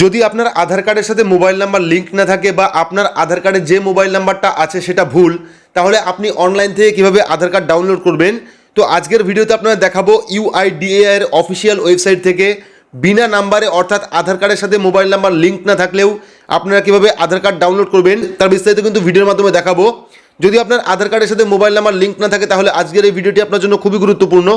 যদি আপনার আধার কার্ডের সাথে মোবাইল নাম্বার লিঙ্ক না থাকে বা আপনার আধার কার্ডে যে মোবাইল নাম্বারটা আছে সেটা ভুল, তাহলে আপনি অনলাইন থেকে কীভাবে আধার কার্ড ডাউনলোড করবেন? তো আজকের ভিডিওতে আপনারা দেখাবো ইউআইডিএ এর অফিসিয়াল ওয়েবসাইট থেকে বিনা নাম্বারে অর্থাৎ আধার কার্ডের সাথে মোবাইল নাম্বার লিঙ্ক না থাকলেও আপনারা কীভাবে আধার কার্ড ডাউনলোড করবেন, তার বিস্তারিত কিন্তু ভিডিওর মাধ্যমে দেখাবো। যদি আপনার আধার কার্ডের সাথে মোবাইল নাম্বার লিঙ্ক না থাকে, তাহলে আজকের এই ভিডিওটি আপনার জন্য খুবই গুরুত্বপূর্ণ।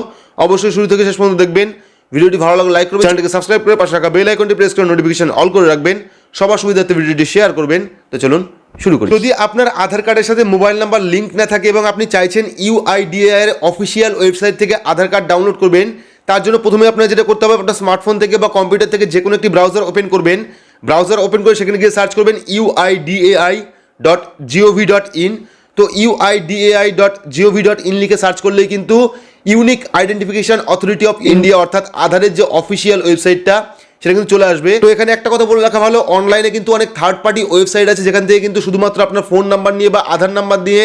অবশ্যই শুরু থেকে শেষ পর্যন্ত দেখবেন। ভিডিওটি ভালো লাগলে লাইক করবেন, চ্যানেলটিকে সাবস্ক্রাইব করে পাশে রাখা বেল আইকনটি প্রেস করে নোটিফিকেশন অল করে রাখবেন। সবার সুবিধার্থে ভিডিওটি শেয়ার করবেন। তো চলুন শুরু করি। যদি আপনার আধার কার্ডের সাথে মোবাইল নাম্বার লিঙ্ক না থাকে এবং আপনি চাইছেন ইউআইডিএ এর অফিসিয়াল ওয়েবসাইট থেকে আধার কার্ড ডাউনলোড করবেন, তার জন্য প্রথমে আপনার যেটা করতে হবে, আপনার স্মার্টফোন থেকে বা কম্পিউটার থেকে যে কোনো একটি ব্রাউজার ওপেন করবেন। ব্রাউজার ওপেন করে সেখানে গিয়ে সার্চ করবেন UIDAI dot GOV dot in তো UIDAI dot GOV dot in লিখে সার্চ করলেই কিন্তু unique identification authority of India অর্থাৎ আধারের যে অফিসিয়াল ওয়েবসাইটটা সেটা কিন্তু চলে আসবে। তো এখানে একটা কথা বলে রাখা ভালো অনলাইনে কিন্তু অনেক থার্ড পার্টি ওয়েবসাইট আছে, যেখান থেকে কিন্তু শুধুমাত্র আপনার ফোন নাম্বার নিয়ে বা আধার নাম্বার দিয়ে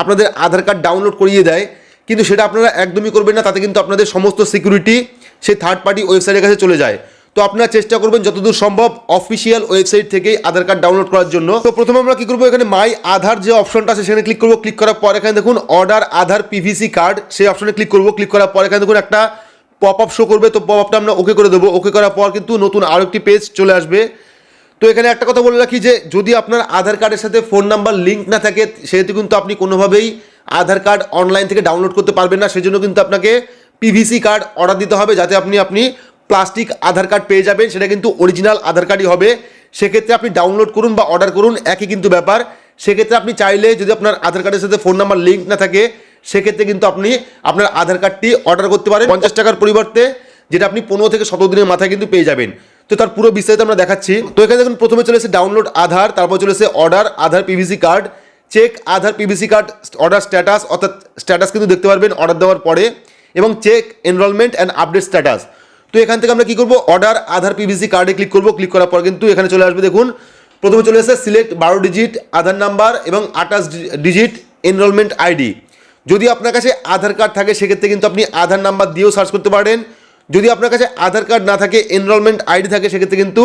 আপনাদের আধার কার্ড ডাউনলোড করিয়ে দেয়। কিন্তু সেটা আপনারা একদমই করবেন না, তাতে কিন্তু আপনাদের সমস্ত সিকিউরিটি সেই থার্ড পার্টি ওয়েবসাইটের কাছে চলে যায়। তো আপনারা চেষ্টা করবেন যতদূর সম্ভব অফিসিয়াল ওয়েবসাইট থেকেই আধার কার্ড ডাউনলোড করার জন্য। তো প্রথমে আমরা কি করব? এখানে মাই আধার যে অপশনটা আছে, সেখানে ক্লিক করব। ক্লিক করার পর এখানে দেখুন অর্ডার আধার পিভিসি কার্ড সেই অপশনে ক্লিক করব। ক্লিক করার পর এখানে দেখুন একটা পপ আপ শো করবে। তো পপ আপটা আমরা ওকে করে দেবো। ওকে করার পর কিন্তু নতুন আরও একটি পেজ চলে আসবে। তো এখানে একটা কথা বলে রাখি যে, যদি আপনার আধার কার্ডের সাথে ফোন নাম্বার লিঙ্ক না থাকে, সেহেতু কিন্তু আপনি কোনোভাবেই আধার কার্ড অনলাইন থেকে ডাউনলোড করতে পারবেন না। সেজন্য কিন্তু আপনাকে পিভিসি কার্ড অর্ডার দিতে হবে, যাতে আপনি আপনি প্লাস্টিক আধার কার্ড পেয়ে যাবেন, সেটা কিন্তু অরিজিনাল আধার কার্ডই হবে। সেক্ষেত্রে আপনি ডাউনলোড করুন বা অর্ডার করুন, একই কিন্তু ব্যাপার। সেক্ষেত্রে আপনি চাইলে যদি আপনার আধার কার্ডের সাথে ফোন নাম্বার লিঙ্ক না থাকে, সেক্ষেত্রে কিন্তু আপনি আপনার আধার কার্ডটি অর্ডার করতে পারেন পঞ্চাশ টাকার পরিবর্তে, যেটা আপনি পনেরো থেকে সতেরো দিনের মাথায় কিন্তু পেয়ে যাবেন। তো তার পুরো বিস্তারিত আমরা দেখাচ্ছি। তো এখানে দেখুন, প্রথমে চলেছে ডাউনলোড আধার, তারপর চলেছে order Aadhaar PVC card check Aadhaar PVC card order status অর্থাৎ স্ট্যাটাস কিন্তু দেখতে পারবেন অর্ডার দেওয়ার পরে। এবং check enrolment and update status তো এখান থেকে আমরা কি করব? অর্ডার আধার পিভিসি কার্ডে ক্লিক করব। ক্লিক করার পর কিন্তু এখানে চলে আসবে, দেখুন। প্রথমে চলে এসেছে সিলেক্ট বারো ডিজিট আধার নাম্বার এবং আঠাশ ডিজিট এনরোলমেন্ট আইডি যদি আপনার কাছে আধার কার্ড থাকে, সেক্ষেত্রে কিন্তু আপনি আধার নাম্বার দিয়েও সার্চ করতে পারেন। যদি আপনার কাছে আধার কার্ড না থাকে এনরোলমেন্ট আইডি থাকে, সেক্ষেত্রে কিন্তু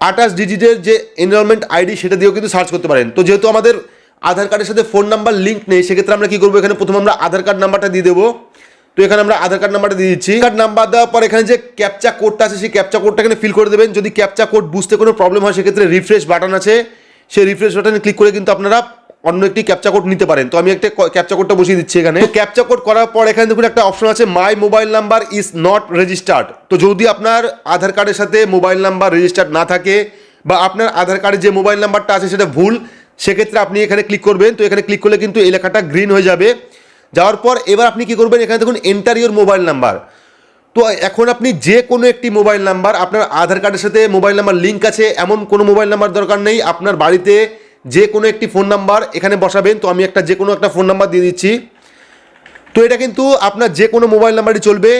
আঠাশ ডিজিটের যে এনরোলমেন্ট আইডি সেটা দিয়েও কিন্তু সার্চ করতে পারেন। তো যেহেতু আমাদের আধার কার্ডের সাথে ফোন নাম্বার লিঙ্ক নেই, সেক্ষেত্রে আমরা কি করব? এখানে প্রথমে আমরা আধার কার্ড নাম্বারটা দিয়ে দেবো। তো এখানে আমরা আধার কার্ড নাম্বারটা দিয়ে দিচ্ছি। কার্ড নাম্বার দেওয়ার পর এখানে যে ক্যাপচা কোডটা আছে, সেই ক্যাপচা কোডটা এখানে ফিল করে দেবেন। যদি ক্যাপচা কোড বুঝতে কোনো প্রবলেম হয়, সেক্ষেত্রে রিফ্রেশ বাটন আছে। সেই রিফ্রেশ বাটনে ক্লিক করে কিন্তু আপনারা অন্য একটি ক্যাপচা কোড নিতে পারেন। তো আমি একটা ক্যাপচা কোডটা বসিয়ে দিচ্ছি এখানে। ক্যাপচা কোড করার পর এখানে দেখুন একটা অপশন আছে my mobile number is not registered তো যদি আপনার আধার কার্ডের সাথে মোবাইল নাম্বার রেজিস্টার্ড না থাকে বা আপনার আধার কার্ডে যে মোবাইল নাম্বারটা আছে, সেটা ভুল, সেক্ষেত্রে আপনি এখানে ক্লিক করবেন। তো এখানে ক্লিক করলে কিন্তু এই লেখাটা গ্রিন হয়ে যাবে। যাওয়ার পর এবার আপনি কি করবেন? এখানে দেখুন এন্টার ইউর মোবাইল নাম্বার তো এখন আপনি যে কোনো একটি মোবাইল নাম্বার আপনার আধার কার্ডের সাথে মোবাইল নাম্বার লিঙ্ক আছে এমন কোনো মোবাইল নাম্বার দরকার নেই। আপনার বাড়িতে যে কোনো একটি ফোন নাম্বার এখানে বসাবেন। তো আমি একটা যে কোনো একটা ফোন নাম্বার দিয়ে দিচ্ছি। তো এটা কিন্তু আপনার যে কোনো মোবাইল নাম্বারই চলবে।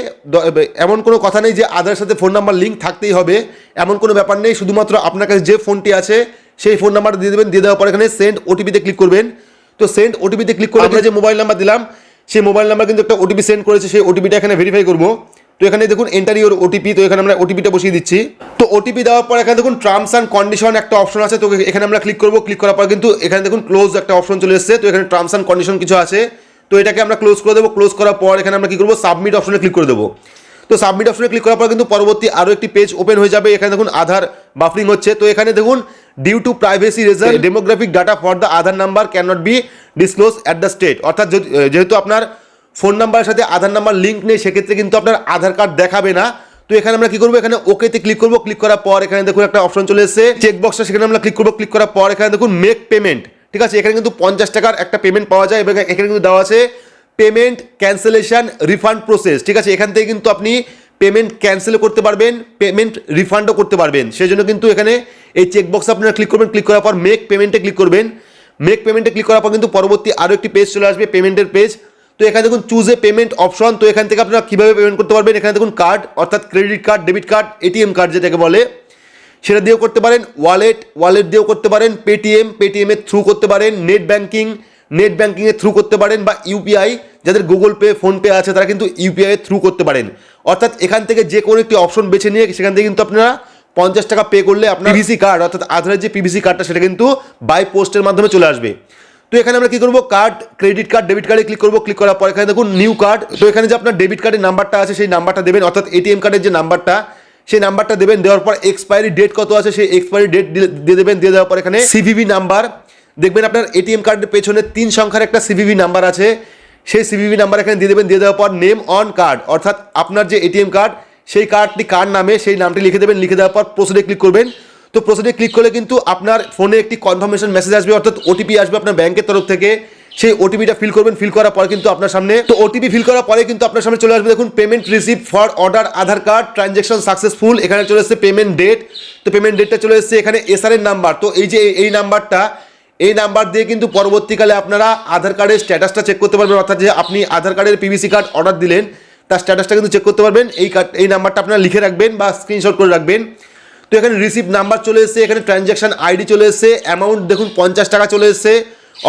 এমন কোনো কথা নেই যে আধারের সাথে ফোন নাম্বার লিঙ্ক থাকতেই হবে। এমন কোনো ব্যাপার নেই। শুধুমাত্র আপনার কাছে যে ফোনটি আছে সেই ফোন নাম্বারটা দিয়ে দেবেন। দিয়ে দেওয়ার পর এখানে সেন্ড ওটিপিতে ক্লিক করবেন। তো সেন্ড ওটিপিতে ক্লিক করে আমরা যে মোবাইল নাম্বার দিলাম সেই মোবাইল নাম্বার কিন্তু একটা ওটিপি সেন্ড করেছে, সেই ওটিপিটা এখানে ভেরিফাই করব। তো এখানে দেখুন এন্টার ইউর ওটিপি তো এখানে আমরা ওটিপিটা বসিয়ে দিচ্ছি। তো ওটিপি দেওয়ার পর এখানে দেখুন টার্মস অ্যান্ড কন্ডিশন একটা অপশন আছে, তো এখানে আমরা ক্লিক করব। ক্লিক করার পর কিন্তু এখানে দেখুন ক্লোজ একটা অপশন চলে এসেছে, তো এখানে টার্মস অ্যান্ড কন্ডিশন কিছু আছে। তো এটাকে আমরা ক্লোজ করে দেবো। ক্লোজ করার পর এখানে আমরা কি করব? সাবমিট অপশনে ক্লিক করে দেবো। তো সাবমিট অপশনে ক্লিক করার পর কিন্তু পরবর্তী আরও একটি পেজ ওপেন হয়ে যাবে। এখানে দেখুন আধার বাফরিং হচ্ছে। তো এখানে দেখুন due to privacy reason demographic data for the Aadhaar number can not be disclose at the state অর্থাৎ যেহেতু আপনার ফোন নাম্বারের সাথে আধার নাম্বার লিঙ্ক নেই সেক্ষেত্রে কিন্তু আপনার আধার কার্ড দেখাবে না। তো এখানে আমরা কি করব? এখানে ওকেতে ক্লিক করব। ক্লিক করার পর এখানে দেখুন একটা অপশন চলে এসেছে। চেক বক্সটা সেখানে আমরা ক্লিক করব। ক্লিক করার পর এখানে দেখুন মেক পেমেন্ট ঠিক আছে? এখানে কিন্তু পঞ্চাশ টাকার একটা পেমেন্ট পাওয়া যায় এবং এখানে কিন্তু দেওয়া আছে পেমেন্ট ক্যান্সেলেশন রিফান্ড প্রসেস, ঠিক আছে? এখান থেকে কিন্তু আপনি পেমেন্ট ক্যান্সেলও করতে পারবেন, পেমেন্ট রিফান্ডও করতে পারবেন। সেই জন্য কিন্তু এখানে এই চেক বক্সে আপনারা ক্লিক করবেন ক্লিক করার পর মেক পেমেন্টে ক্লিক করবেন। মেক পেমেন্টে ক্লিক করার পর কিন্তু পরবর্তী আরও একটি পেজ চলে আসবে পেমেন্টের পেজ তো এখানে দেখুন চুজ এ পেমেন্ট অপশন তো এখান থেকে আপনারা কীভাবে পেমেন্ট করতে পারবেন? এখানে দেখুন কার্ড অর্থাৎ credit card debit card ATM card যেটাকে বলে। সেটা দিয়েও করতে পারেন ওয়ালেট ওয়ালেট দিয়েও করতে পারেন পেটিএম পেটিএমের থ্রু করতে পারেন নেট ব্যাঙ্কিং নেট ব্যাঙ্কিংয়ের থ্রু করতে পারেন বা ইউপিআই যাদের গুগল পে ফোনপে আছে তারা কিন্তু ইউপিআই এর থ্রু করতে পারেন। অর্থাৎ এখান থেকে যে কোনো একটি অপশন বেছে নিয়ে সেখান থেকে কিন্তু আপনারা পঞ্চাশ টাকা পে করলে আপনার পিভিসি কার্ড অর্থাৎ আধারের যে পিভিসি কার্ডটা সেটা কিন্তু বাই পোস্টের মাধ্যমে চলে আসবে। তো এখানে আমরা কি করব? কার্ড ক্রেডিট কার্ড ডেবিট কার্ডে ক্লিক করব। ক্লিক করার পর এখানে দেখুন নিউ কার্ড তো এখানে যে আপনার ডেবিট কার্ডের নাম্বারটা আছে সেই নাম্বারটা দেবেন। অর্থাৎ এটিএম কার্ডের যে নাম্বারটা সেই নাম্বারটা দেবেন। দেওয়ার পর এক্সপায়ারি ডেট কত আছে সেই এক্সপায়ারি ডেট দিয়ে দেবেন। দিয়ে দেওয়ার পর এখানে সিভিভি নাম্বার দেখবেন আপনার এটিএম কার্ডের পেছনে তিন সংখ্যার একটা সিভিভি নাম্বার আছে। সেই সিভিভি নাম্বার এখানে দিয়ে দেবেন, দিয়ে দেওয়ার পর নেম অন কার্ড অর্থাৎ আপনার যে এটিএম কার্ড সেই কার্ডটি কার নামে, সেই নামটি লিখে দেবেন, লিখে দেওয়ার পর প্রসিডে ক্লিক করবেন। তো প্রসিডে ক্লিক করলে কিন্তু আপনার ফোনে একটি কনফার্মেশন মেসেজ আসবে, অর্থাৎ ওটিপি আসবে আপনার ব্যাংকের তরফ থেকে। সেই ওটিপিটা ফিল করবেন ফিল করার পরে কিন্তু আপনার সামনে তো ওটিপি ফিল করার পরে কিন্তু আপনার সামনে চলে আসবে, দেখুন payment receive for order Aadhaar card transaction successful এখানে চলে এসেছে পেমেন্ট ডেট তো পেমেন্ট ডেটটা চলে এসেছে, এখানে এসআর এর নাম্বার তো এই যে এই নাম্বারটা এই নাম্বার দিয়ে কিন্তু পরবর্তীকালে আপনারা আধার কার্ডের স্ট্যাটাসটা চেক করতে পারবেন, অর্থাৎ যে আপনি আধার কার্ডের পিভিসি কার্ড অর্ডার দিলেন, তার স্ট্যাটাসটা কিন্তু চেক করতে পারবেন। এই কার্ড এই নাম্বারটা আপনারা লিখে রাখবেন বা স্ক্রিনশট করে রাখবেন। তো এখানে রিসিভ নাম্বার চলে এসেছে, এখানে ট্রানজ্যাকশন আইডি চলে এসেছে অ্যামাউন্ট দেখুন পঞ্চাশ টাকা চলে এসেছে।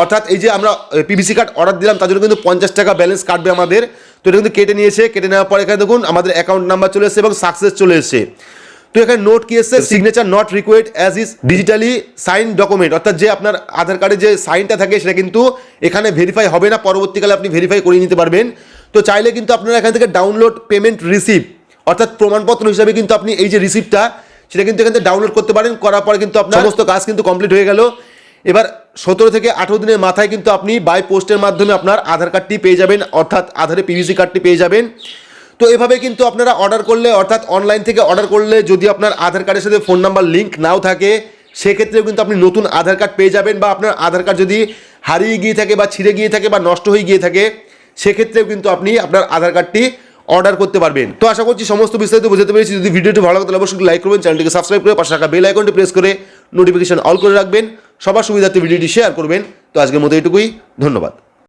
অর্থাৎ এই যে আমরা পিভিসি কার্ড অর্ডার দিলাম, তার জন্য কিন্তু পঞ্চাশ টাকা ব্যালেন্স কাটবে আমাদের। তো এটা কিন্তু কেটে নিয়েছে, কেটে নেওয়ার পর এখানে দেখুন আমাদের অ্যাকাউন্ট নাম্বার চলে এসেছে এবং সাকসেস চলে এসেছে। তো এখানে নোট কি এসছে signature not required as is digitally sign document অর্থাৎ যে আপনার আধার কার্ডে যে সাইনটা থাকে সেটা কিন্তু এখানে ভেরিফাই হবে না পরবর্তীকালে আপনি ভেরিফাই করে নিতে পারবেন। তো চাইলে কিন্তু আপনারা এখান থেকে ডাউনলোড পেমেন্ট রিসিভ অর্থাৎ প্রমাণপত্র হিসাবে কিন্তু আপনি এই যে রিসিপ্টটা সেটা কিন্তু এখান থেকে ডাউনলোড করতে পারেন করার পরে কিন্তু আপনার সমস্ত কাজ কিন্তু কমপ্লিট হয়ে গেল। এবার সতেরো থেকে আঠেরো দিনের মাথায় কিন্তু আপনি বাই পোস্টের মাধ্যমে আপনার আধার কার্ডটি পেয়ে যাবেন অর্থাৎ আধারে পিভিসি কার্ডটি পেয়ে যাবেন। তো এভাবে কিন্তু আপনারা অর্ডার করলে, অর্থাৎ অনলাইন থেকে অর্ডার করলে যদি আপনার আধার কার্ডের সাথে ফোন নাম্বার লিঙ্ক নাও থাকে, সেক্ষেত্রেও কিন্তু আপনি নতুন আধার কার্ড পেয়ে যাবেন বা আপনার আধার কার্ড যদি হারিয়ে গিয়ে থাকে বা ছিঁড়ে গিয়ে থাকে বা নষ্ট হয়ে গিয়ে থাকে, সেক্ষেত্রেও কিন্তু আপনি আপনার আধার কার্ডটি অর্ডার করতে পারবেন। তো আশা করছি সমস্ত বিস্তারিত বুঝতে পেরেছি। যদি ভিডিওটি ভালো লাগে, তাহলে অবশ্যই লাইক করবেন, চ্যানেলটিকে সাবস্ক্রাইব করে পাশে রাখা বেল আইকনটি প্রেস করে নোটিফিকেশন অল করে রাখবেন। সবার সুবিধার্থে ভিডিওটি শেয়ার করবেন। তো আজকের মতো এটুকুই, ধন্যবাদ।